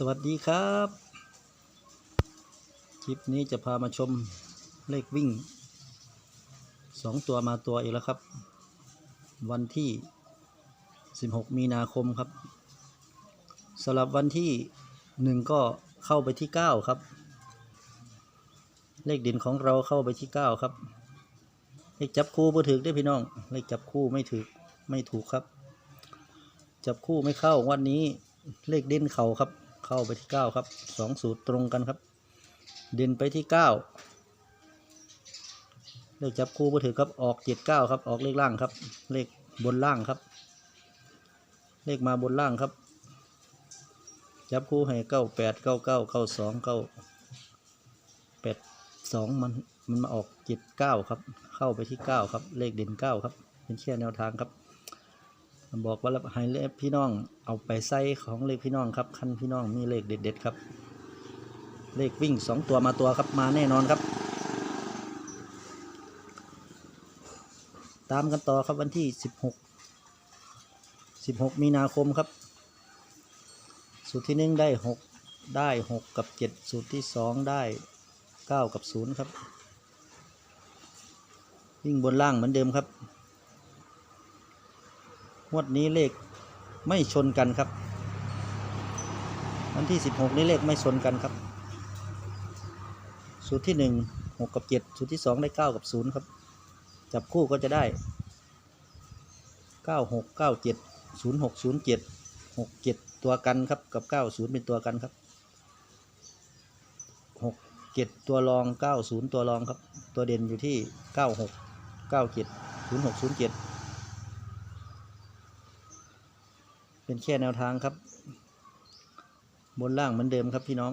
สวัสดีครับ คลิปนี้จะพามาชมเลขวิ่งสองตัวมาตัวอีกแล้วครับ วันที่ 16 มีนาคมครับสำหรับวันที่หนึ่งก็เข้าไปที่ 9 ครับ เลขเด่นของเราเข้าไปที่ 9 ครับ เลขจับคู่บ่ถือได้พี่น้อง เลขจับคู่ไม่ถือไม่ถูกครับ จับคู่ไม่เข้าวันนี้เลขเด่นเขาครับ เข้าไปที่เก้าครับสองสูตรตรงกันครับ เด่นไปที่เก้าเลขจับคู่บ่ถือครับออกเจ็ดเก้าครับ ออกเลขล่างครับ เลขบนล่างครับ เลขมาบนล่างครับ จับคู่ให้เก้าแปดเก้าเก้าเก้าสองเก้าแปดสองมันมันมาออกเจ็ดเก้าครับ เข้าไปที่เก้าครับ เลขเด่นเก้าครับ เป็นแค่แนวทางครับ บอกว่าให้เลขพี่น้องเอาไปใส่ของเลขพี่น้องครับคันพี่น้องมีเลขเด็ดๆครับ เลขวิ่งสองตัวมาตัวครับมาแน่นอนครับ ตามกันต่อครับวันที่สิบหกสิบหกมีนาคมครับ สูตรที่หนึ่งได้หกได้หกกับเจ็ดสูตรที่สองได้เก้ากับศูนย์ครับวิ่งบนล่างเหมือนเดิมครับ งวดนี้เลขไม่ชนกันครับ วันที่ 16 นี้เลขไม่ชนกันครับ สูตรที่ 1 6 กับ 7 สูตรที่ 2 ได้ 9 กับ 0 ครับ จับคู่ก็จะได้ 9 6 9 7 0 6 0 7 6 7 ตัวกันครับ กับ 9 0 เป็นตัวกันครับ 6 7 ตัวรอง 9 0 ตัวรองครับ ตัวเด่นอยู่ที่ 9 6 9 7 0 6 0 7 เป็นแค่แนวทางครับ บนล่างเหมือนเดิมครับพี่น้อง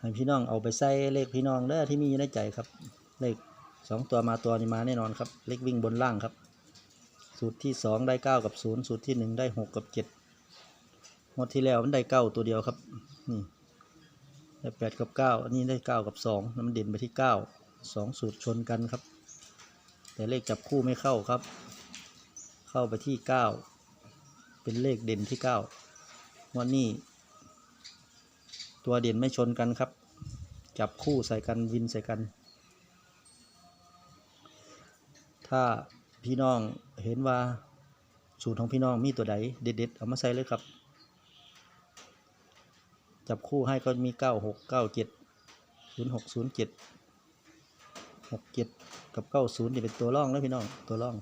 ให้พี่น้องเอาไปใส่เลขพี่น้องเด้อที่มีอยู่ในใจครับ เลขสองตัวมาตัวนี้มาแน่นอนครับ เลขวิ่งบนล่างครับ สูตรที่สองได้เก้ากับศูนย์สูตรที่หนึ่งได้หกกับเจ็ดงวดที่แล้วมันได้เก้าตัวเดียวครับ นี่ได้แปดกับเก้าอันนี้ได้เก้ากับสองน้ำเด่นไปที่เก้าสองสูตรชนกันครับ แต่เลขจับคู่ไม่เข้าครับ เข้าไปที่เก้า เป็นเลขเด่นที่เก้าวันนี้ ตัวเด่นไม่ชนกันครับ จับคู่ใส่กันวินใส่กัน ถ้าพี่น้องเห็นว่าสูตรของพี่น้องมีตัวใดเด็ดๆเอามาใส่เลยครับ จับคู่ให้ก็มีเก้าหกเก้าเจ็ดศูนย์หกศูนย์เจ็ดหกเจ็ดกับเก้าศูนย์จะเป็นตัวร่องแล้วพี่น้องตัวร่อง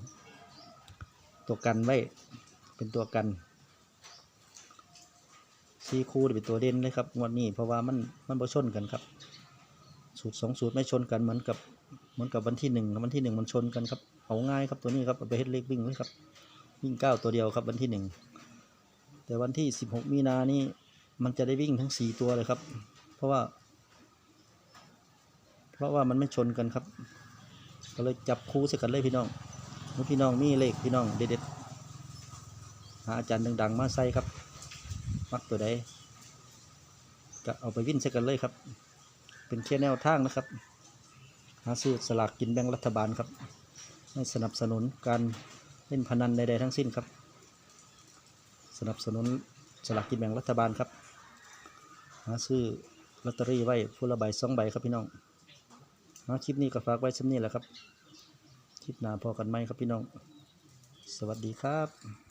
ตัวกันไว้ เป็นตัวกันซีคูเป็นตัวเด่นเลยครับงวดนี้เพราะว่ามันมันบ่ชนกันครับ สูตรสองสูตรไม่ชนกันเหมือนกับเหมือนกับวันที่หนึ่งวันที่หนึ่งมันชนกันครับเอาง่ายครับตัวนี้ครับเอาไปเฮ็ดเลขวิ่งเลยครับวิ่งเก้าตัวเดียวครับวันที่หนึ่งแต่วันที่สิบหกมีนานี่มันจะได้วิ่งทั้งสี่ตัวเลยครับ เพราะว่า เพราะว่ามันไม่ชนกันครับ ก็เลยจับคู่ใส่กันเลยพี่น้องพี่น้องมีเลขพี่น้องเด็ดๆ หาอาจารย์ดังๆ มาใส่ครับ มักตัวใดก็เอาไปวิ่นใส่กันเลยครับ เป็นแค่แนวทางนะครับ หาซื้อสลากกินแบ่งรัฐบาลครับ ไม่สนับสนุนการเล่นพนันใดๆทั้งสิ้นครับ สนับสนุนสลากกินแบ่งรัฐบาลครับ หาซื้อลอตเตอรี่ไว้ผู้ละใบสองใบครับพี่น้องเอาคลิปนี้ก็ฝากไว้ชั้นนี้แหละครับ คลิปหน้าพอกันไหมครับพี่น้อง สวัสดีครับ